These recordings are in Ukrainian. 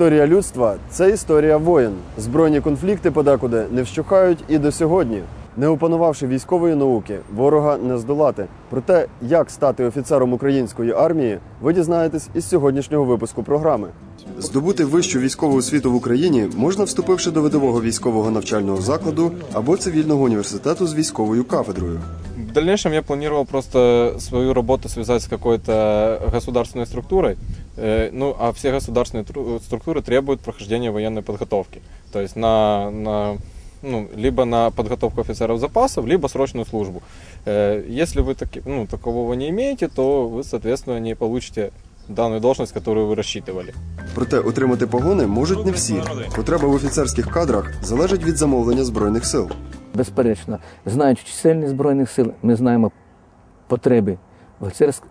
Історія людства це історія воєн. Збройні конфлікти подекуди не вщухають і до сьогодні. Не опанувавши військової науки, ворога не здолати. Про те, як стати офіцером української армії, ви дізнаєтесь із сьогоднішнього випуску програми. Здобути вищу військову освіту в Україні можна, вступивши до видового військового навчального закладу або цивільного університету з військовою кафедрою. В дальнейшем я планировал просто свою работу связать с какой-то государственной структурой. Э, Ну, а все государственные тру- структуры требуют прохождения военной подготовки. То есть на, на ну, либо на подготовку офицеров запасов, либо срочную службу. Э, Если вы таки, ну, такового не имеете, то вы, соответственно, не получите данную должность, которую вы рассчитывали. Проте отримати погони можуть не всі. Потреба в офіцерських кадрах залежить від замовлення збройних сил. Безперечно, знаючи чисельність збройних сил, ми знаємо потреби в офіцерськ-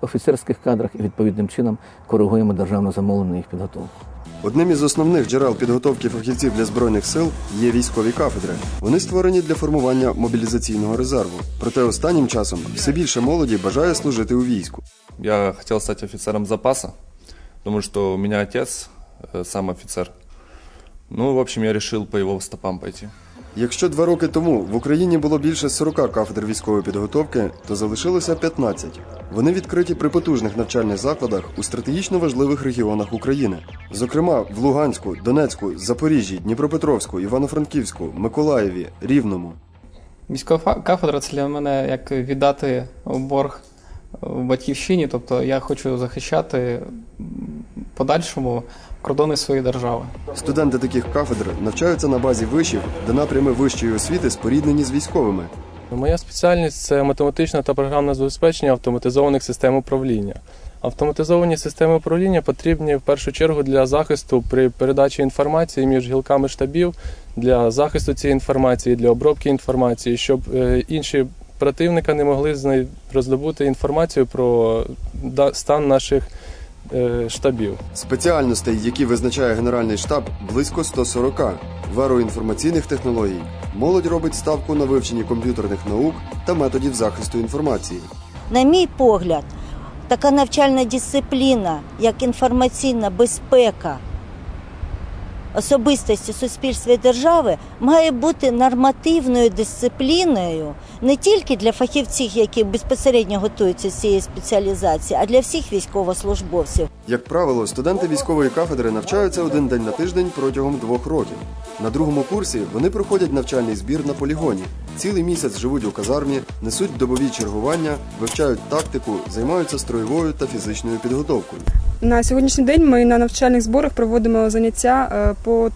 офіцерських кадрах і відповідним чином коригуємо державно замовлену їх підготовку. Одним із основних джерел підготовки фахівців для збройних сил є військові кафедри. Вони створені для формування мобілізаційного резерву. Проте останнім часом все більше молоді бажає служити у війську. Я хотел стать офицером запаса, потому что у меня отец э, сам офицер. Ну, в общем, я решил по его стопам пойти. Якщо два роки тому в Україні було більше 40 кафедр військової підготовки, то залишилося 15. Вони відкриті при потужних навчальних закладах у стратегічно важливих регіонах України, зокрема в Луганську, Донецьку, Запоріжжі, Дніпропетровську, Івано-Франківську, Миколаєві, Рівному. Військова кафедра це для мене як віддати борг в батьківщині. Тобто я хочу захищати подальшому кордони своєї держави. Студенти таких кафедр навчаються на базі вишів, де напрями вищої освіти споріднені з військовими. Моя спеціальність це математичне та програмне забезпечення автоматизованих систем управління. Автоматизовані системи управління потрібні в першу чергу для захисту при передачі інформації між гілками штабів, для захисту цієї інформації, для обробки інформації, щоб е, інші противника не могли роздобути інформацію про да- стан наших штабів. Спеціальностей, які визначає Генеральний штаб, близько 140. В еру інформаційних технологій молодь робить ставку на вивченні комп'ютерних наук та методів захисту інформації. На мій погляд, така навчальна дисципліна, як інформаційна безпека особистості суспільства і держави, має бути нормативною дисципліною не тільки для фахівців, які безпосередньо готуються з цієї спеціалізації, а для всіх військовослужбовців. Як правило, студенти військової кафедри навчаються один день на тиждень протягом двох років. На другому курсі вони проходять навчальний збір на полігоні. Цілий місяць живуть у казармі, несуть добові чергування, вивчають тактику, займаються строєвою та фізичною підготовкою. На сьогоднішній день ми на навчальних зборах проводимо заняття е, по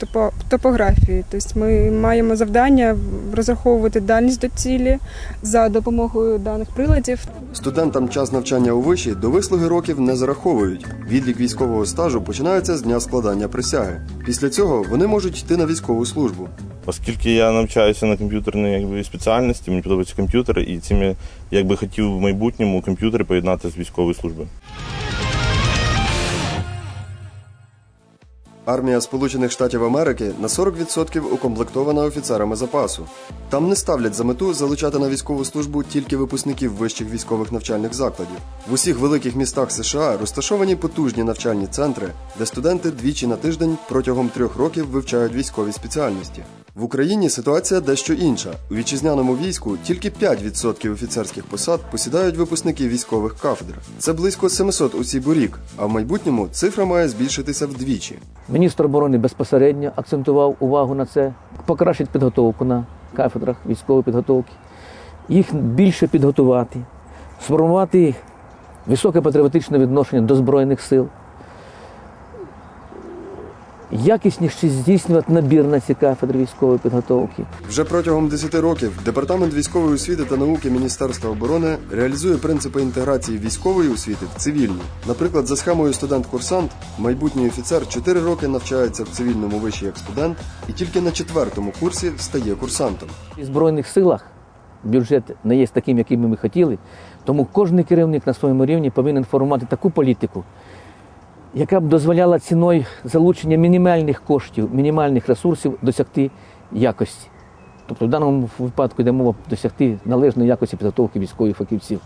топографії. Тобто ми маємо завдання розраховувати дальність до цілі за допомогою даних приладів. Студентам час навчання у виші до вислуги років не зараховують. Відлік військового стажу починається з дня складання присяги. Після цього вони можуть йти на військову службу. Оскільки я навчаюся на комп'ютерній якби, спеціальності, мені подобаються комп'ютери, і цим я якби хотів в майбутньому комп'ютери поєднати з військовою службою. Армія Сполучених Штатів Америки на 40% укомплектована офіцерами запасу. Там не ставлять за мету залучати на військову службу тільки випускників вищих військових навчальних закладів. В усіх великих містах США розташовані потужні навчальні центри, де студенти двічі на тиждень протягом трьох років вивчають військові спеціальності. В Україні ситуація дещо інша. У вітчизняному війську тільки 5% офіцерських посад посідають випускники військових кафедр. Це близько 700 осіб у рік, а в майбутньому цифра має збільшитися вдвічі. Міністр оборони безпосередньо акцентував увагу на це, покращить підготовку на кафедрах військової підготовки, їх більше підготувати, сформувати високе патріотичне відношення до Збройних сил, якісніше здійснювати набір на ці кафедри військової підготовки. Вже протягом 10 років департамент військової освіти та науки Міністерства оборони реалізує принципи інтеграції військової освіти в цивільну. Наприклад, за схемою студент-курсант майбутній офіцер 4 роки навчається в цивільному виші як студент і тільки на четвертому курсі стає курсантом. У Збройних силах бюджет не є таким, яким ми хотіли, тому кожен керівник на своєму рівні повинен формувати таку політику, яка б дозволяла ціною залучення мінімальних коштів, мінімальних ресурсів досягти якості. Тобто в даному випадку йде мова досягти належної якості підготовки військових фахівців.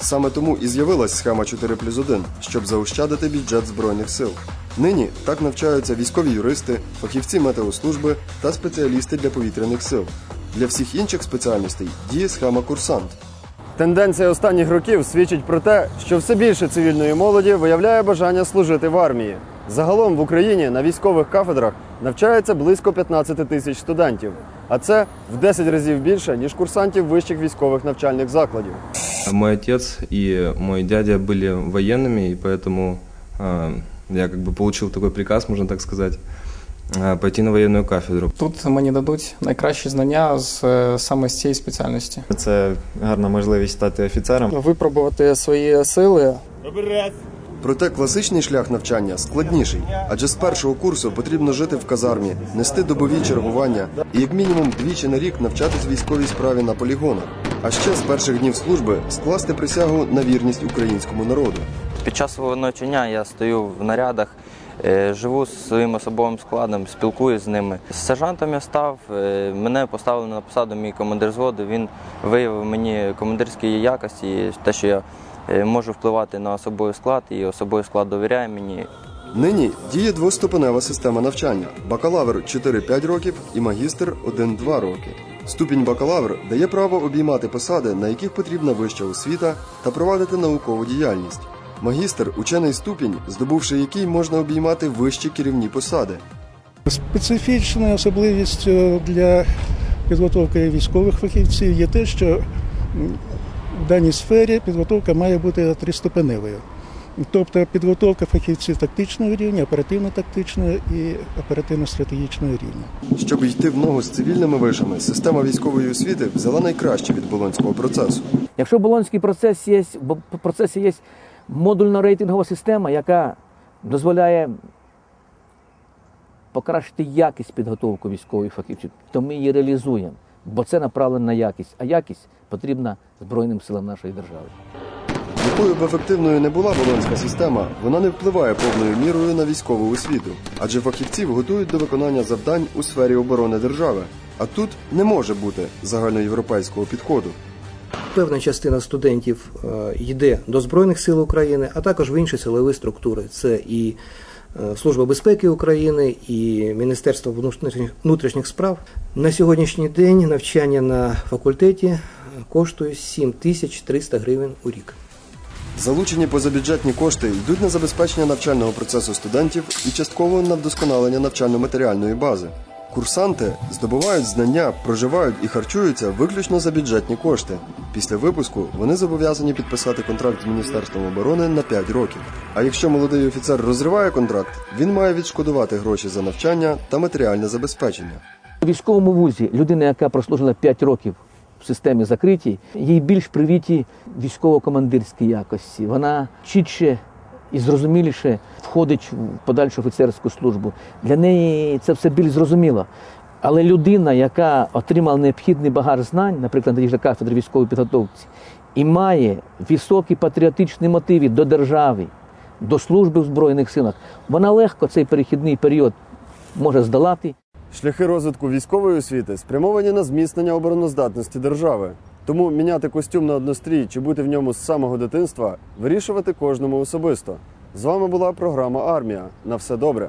Саме тому і з'явилась схема 4 плюс 1, щоб заощадити бюджет Збройних сил. Нині так навчаються військові юристи, фахівці метеослужби та спеціалісти для повітряних сил. Для всіх інших спеціальностей діє схема курсант. Тенденція останніх років свідчить про те, що все більше цивільної молоді виявляє бажання служити в армії. Загалом в Україні на військових кафедрах навчається близько 15 тисяч студентів, а це в 10 разів більше ніж курсантів вищих військових навчальних закладів. Мой отец и мой дядя были военными, и поэтому э, я как бы получил такой приказ, можно так сказать, э, пойти на военную кафедру. Тут мені дадуть найкращі знання з е, саме з цієї спеціальності. Це гарна можливість стати офіцером. Випробувати свої сили Проте класичний шлях навчання складніший, адже з першого курсу потрібно жити в казармі, нести добові чергування і як мінімум двічі на рік навчатись військовій справі на полігонах. А ще з перших днів служби скласти присягу на вірність українському народу. Під час свого навчання я стою в нарядах, е, живу з своїм особовим складом, спілкуюсь з ними. З сержантом я став, е, мене поставили на посаду мій командир зводу. Він виявив мені командирські якості, те, що я е, можу впливати на особовий склад, і особовий склад довіряє мені. Нині діє двоступенева система навчання: бакалавр 4-5 років і магістр 1-2 роки. Ступінь бакалавр дає право обіймати посади, на яких потрібна вища освіта та провадити наукову діяльність. Магістр учений ступінь, здобувши який можна обіймати вищі керівні посади. Специфічною особливістю для підготовки військових фахівців є те, що в даній сфері підготовка має бути триступеневою. Тобто підготовка фахівців тактичного рівня, оперативно-тактичного і оперативно-стратегічного рівня. Щоб йти в ногу з цивільними вишами, система військової освіти взяла найкраще від болонського процесу. Якщо Болонський процес є, бо в є модульна рейтингова система, яка дозволяє покращити якість підготовки військових фахівців, то ми її реалізуємо, бо це направлено на якість, а якість потрібна Збройним силам нашої держави. Якою б ефективною не була болонська система, вона не впливає повною мірою на військову освіту, адже фахівців готують до виконання завдань у сфері оборони держави. А тут не може бути загальноєвропейського підходу. Певна частина студентів е, йде до Збройних сил України, а також в інші силові структури. Це і е, Служба безпеки України, і Міністерство внутрішніх- справ. На сьогоднішній день навчання на факультеті е, коштує 7300 гривень у рік. Залучені позабюджетні кошти йдуть на забезпечення навчального процесу студентів і частково на вдосконалення навчально-матеріальної бази. Курсанти здобувають знання, проживають і харчуються виключно за бюджетні кошти. Після випуску вони зобов'язані підписати контракт з Міністерством оборони на 5 років. А якщо молодий офіцер розриває контракт, він має відшкодувати гроші за навчання та матеріальне забезпечення. У військовому вузі людина, яка прослужила 5 років в системі закритій, їй більш привіті військово-командирські якості. Вона чітше і зрозуміліше входить в подальшу офіцерську службу. Для неї це все більш зрозуміло. Але людина, яка отримала необхідний багаж знань, наприклад, на же військової підготовці, і має високі патріотичні мотиви до держави, до служби в Збройних силах, вона легко цей перехідний період може здолати. Шляхи розвитку військової освіти спрямовані на зміцнення обороноздатності держави. Тому міняти костюм на однострій чи бути в ньому з самого дитинства вирішувати кожному особисто. З вами була програма Армія. На все добре.